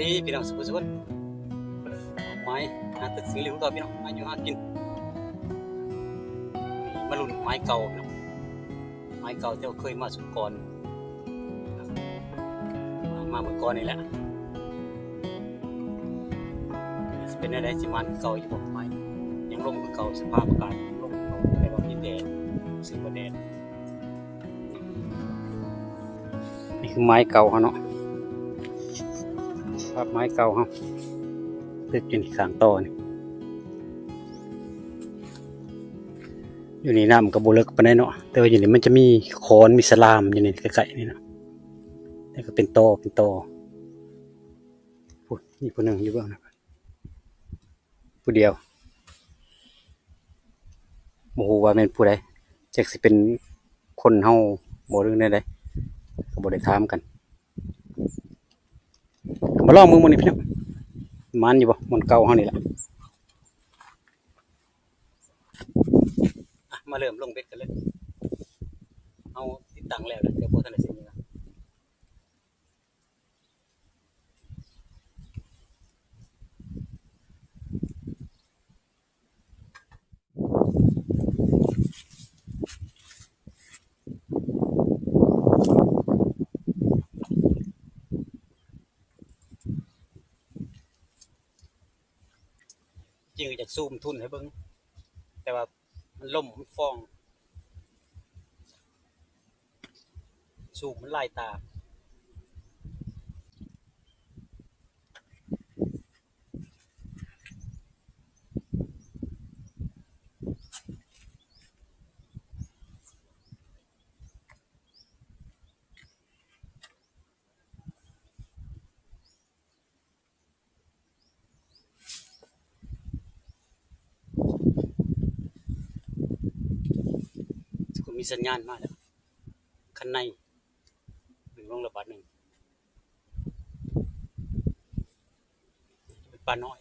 ดีพี่น้องสุขสุขไม้หาตึกสีเหลืองต่อพี่น้องมาอยู่หากินมาลุ่นไม้เก่าพี่น้องไม้เก่าที่เราเคยมาสุก่อนมาเมื่อก่อนนี่แหละเป็นอะไรสิมันเก่าอยู่บ่ไม้ยังลงคือเก่าสภาพอากาศยังลงคือเก่าแต่ว่ามีแดดรู้สึกว่าแดดนี่คือไม้เก่าเขาเนาะ ภาพไม้เก่าครับตึกอยู่ในข้างต่อนี่อยู่นี่น้ำกับบุเลิกปานใดเนาะแต่ว่าอยู่นี่มันจะมีคอนมีสลามอยู่นี่ใกล้ๆนี่เนาะนี่ก็เป็นตอเป็นตอพูดมีผู้หนึ่งอยู่เบ้างนะผู้เดียวโอ้โหว่าเป็นผู้ใดจักสิเป็นคนเฮาบ่เรื่องใดๆก็บ่ได้ถามกัน มาลองมือมันนี่พี่น้องมันอยู่บ่มันเก่าห้องนี่แหละมาเริ่มลงเบ็ดกันเลย เอาติดตั้งแล้วนะเดี๋ยวพวกท่านได้เสินี่น จริงๆอจากซูมทุนให้เบิ้งแต่ว่ามันล่มมันฟอง ซูมมันลายตา ก็ มีสัญญาณมาแล้วคันในหนึ่งลงระบาดหนึ่งเป็นปลาน้อย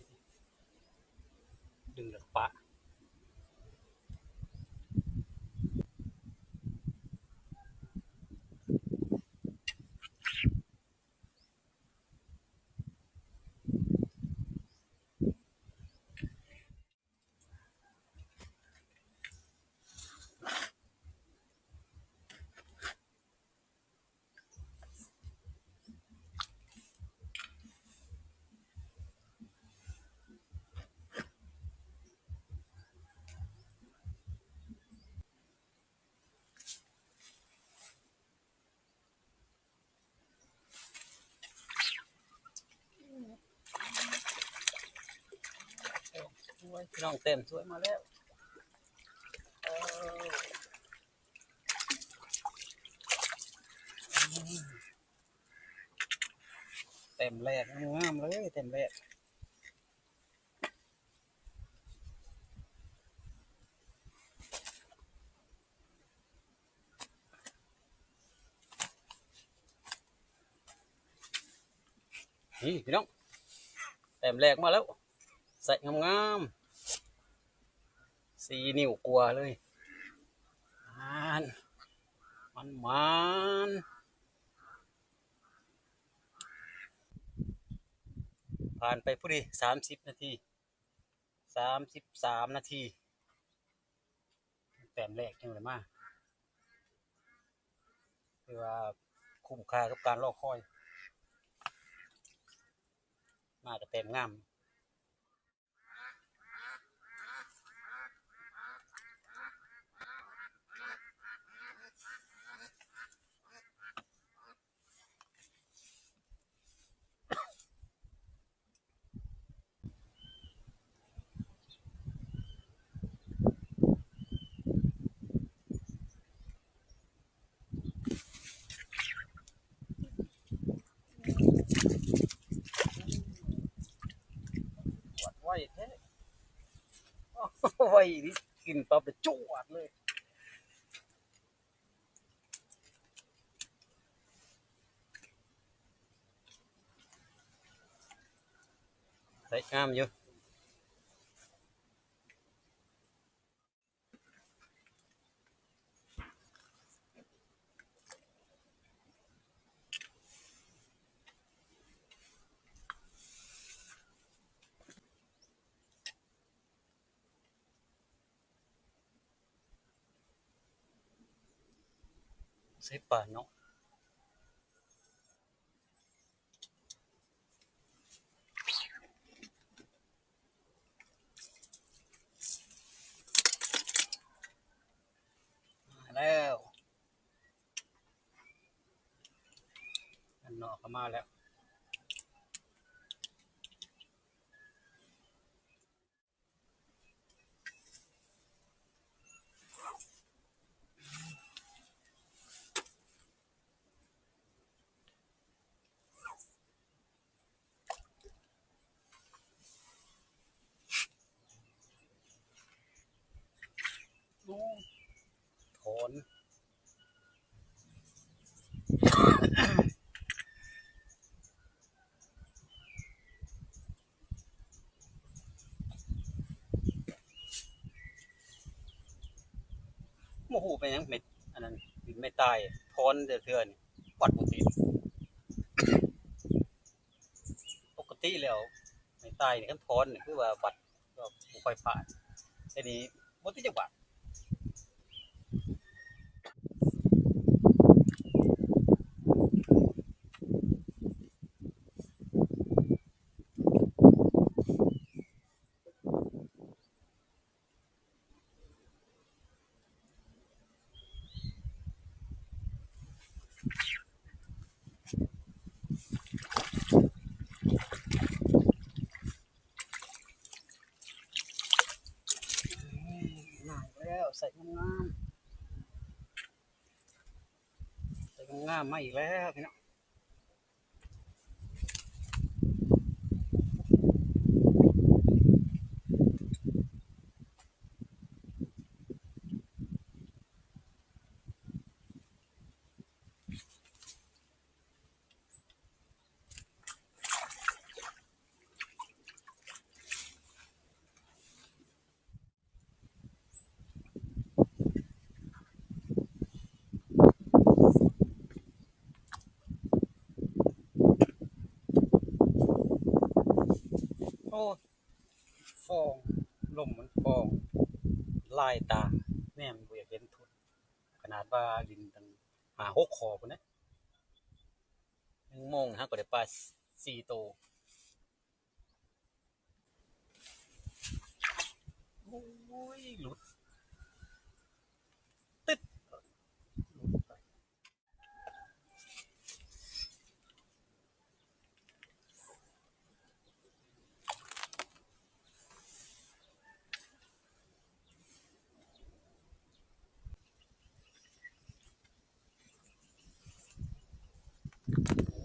ดึงแล้วก็ปะโอ้ ยพี่น้องเต็มสวยมาแล้วเต็มแรกงามเลยเต็มแรกนี่พี่น้องแต้มแรกมาแล้วใส่งามๆ สีนิ้วกลัวเลยมันมันมันผ่านไปพอดีสามสิบนาทีสามสิบสามนาที แต้มแรกยังไงมากคือว่าคุ้มค่ากับการรอคอยน่าจะเต็มงาม อ้ยนี่กินปั๊บจะจวดเลยใส่งามอยู่ ใส่ป่าเนาะมาแล้วอันเนาะก็มาแล้ว ดูถอน โมโหไปยังเม็ดอันนั้นไม่ตายถอนเดือเทือนวัดปกติปกติแล้วไม่ตายเนี่ยขั้นถอนเนี่ยคือว่าวัดก็บ่ค่อยผ่านแต่นี้บ่ติดจังหวัด ใส่งามๆใส่งามๆมาอีกแล้วพี่น้องโอ้ฟองลมมันฟองลายตาแม่มันอยากเห็นทุนขนาดว่าดินตั้งหาหกคอพุ่นนะหนึ่งโมงฮะก็ได้ปลาสี่โตโอ้ยหลุด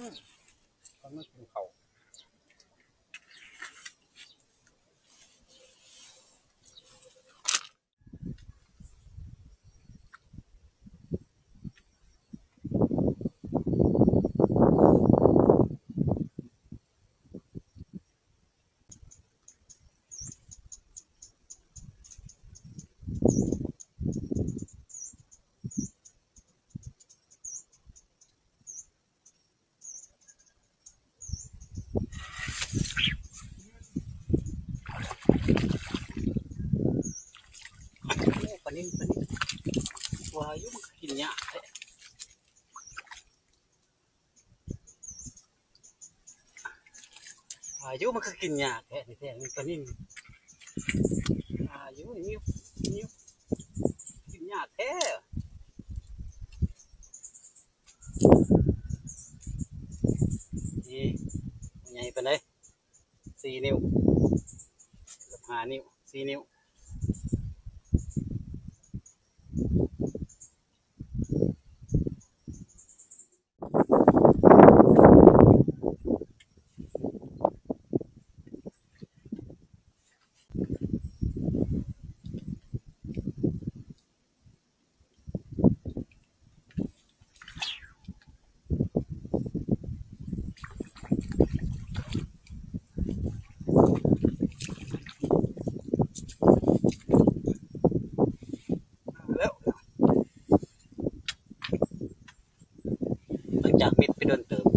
มันมันกินเขาานิ่มปลานิ่มวายุมันกินยากแท้อายุมันก็กินยากแท้แท้ๆมันปลานิ่มอายุนิ้วนิ้วกินยากแท้นี่ใหญ่ปานใดสี่นิ้วกับห้านิ้วสี่นิ้ว จากมิดไปโดนเติม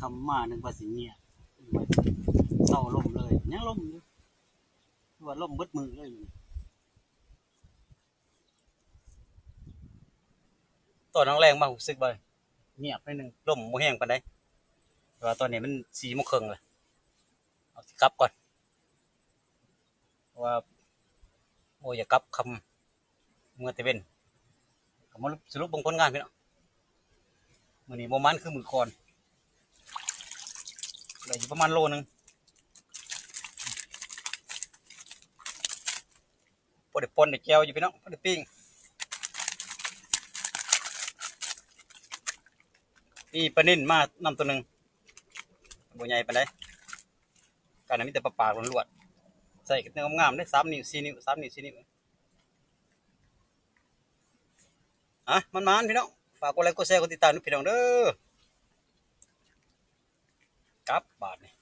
คำมาหนึ่งว่าสิเงียบเศร้าล่มเลยยังล่มอยู่ว่าล่มเบิดมือเลยตอนน้องแรงมารู้สึกบ่เงียบไปหนึ่งล่มบ่แห้งปานใดแต่ว่าตอนนี้มันสีโมงครึ่งเลยเอาสิกลับก่อนว่าโอ้อยากลับคำเมื่อแต่เว้นก็มาสรุปเบงผลงานพี่น้องมื้อนี้บ่มันคือมือก่อน ได้อยู่ประมาณโลนึงพอได้ปนได้แก้วอยู่พี่น้องพอได้ปิ้งนี่ปลานิ่นมานำตัวหนึ่งบัวใหญ่ไปานใดการนั้นมีแต่ปลาปากล้วนๆใส่กันเนื้องามๆได้สามนิ้วสี่นิ้วสามนิ้วสี่นิ้วอะมันมานพี่น้องฝากกดไลค์กดแชร์กดติดตามด้วยพี่น้องเด้อ กลับบาทนี่